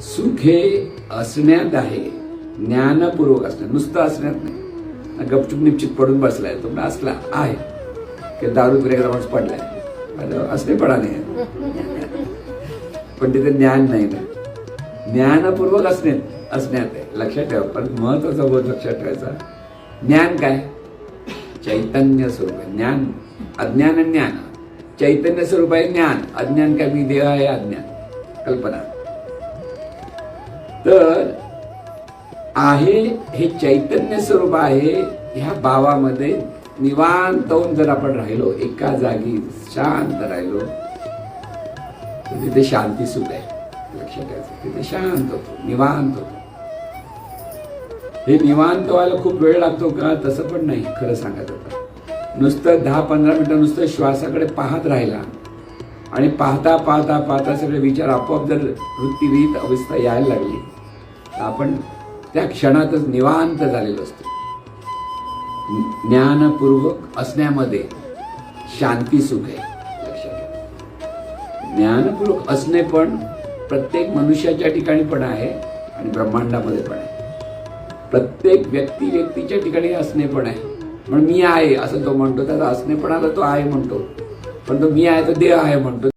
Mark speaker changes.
Speaker 1: सुख हे असण्यात आहे ज्ञानपूर्वक असण्यात नुसतं असण्यात नाही. गपचूप निश्चित पडून बसलाय तो म्हणजे असला आहे. की दारू पिण्याचा माणूस पडलाय. असले पडा नाही. पण तिथे ज्ञान नाही ना. ज्ञानपूर्वक असण्यात असण्यात आहे. लक्षात ठेवा पण महत्त्वाचा बोध लक्षात ठेवायचा. ज्ञान काय? चैतन्य स्वरूप आहे. ज्ञान अज्ञान आणि ज्ञान. चैतन्य स्वरूप आहे ज्ञान. अज्ञान काय? मी देह आहे अज्ञान. कल्पना. तर आहे हे चैतन्य स्वरूप आहे ह्या भावामध्ये निवांत होऊन जर आपण राहिलो एका जागी शांत राहिलो तिथे शांती सुख आहे. लक्षात घ्यायचं तिथे शांत होतो निवांत होतो. हे निवांत व्हायला खूप वेळ लागतो का? तसं पण नाही खरं सांगायचं होतं नुसतं दहा पंधरा मिनिटं नुसतं श्वासाकडे पाहत राहिला आणि पाहता पाहता पाहता सगळे विचार आपोआप जर वृत्तीरीत अवस्था यायला लागली तर आपण त्या क्षणातच निवांत झालेलो असतो. ज्ञानपूर्वक असण्यामध्ये शांती सुख आहे लक्षात ज्ञानपूर्वक असणे पण प्रत्येक मनुष्याच्या ठिकाणी पण आहे आणि ब्रह्मांडामध्ये पण आहे. प्रत्येक व्यक्ती व्यक्तीच्या ठिकाणी असणे पण आहे. म्हणून मी आहे असं तो म्हणतो त्याचा असणेपणाला तो आहे म्हणतो. पण तो मी आहे तो देह आहे म्हणतो.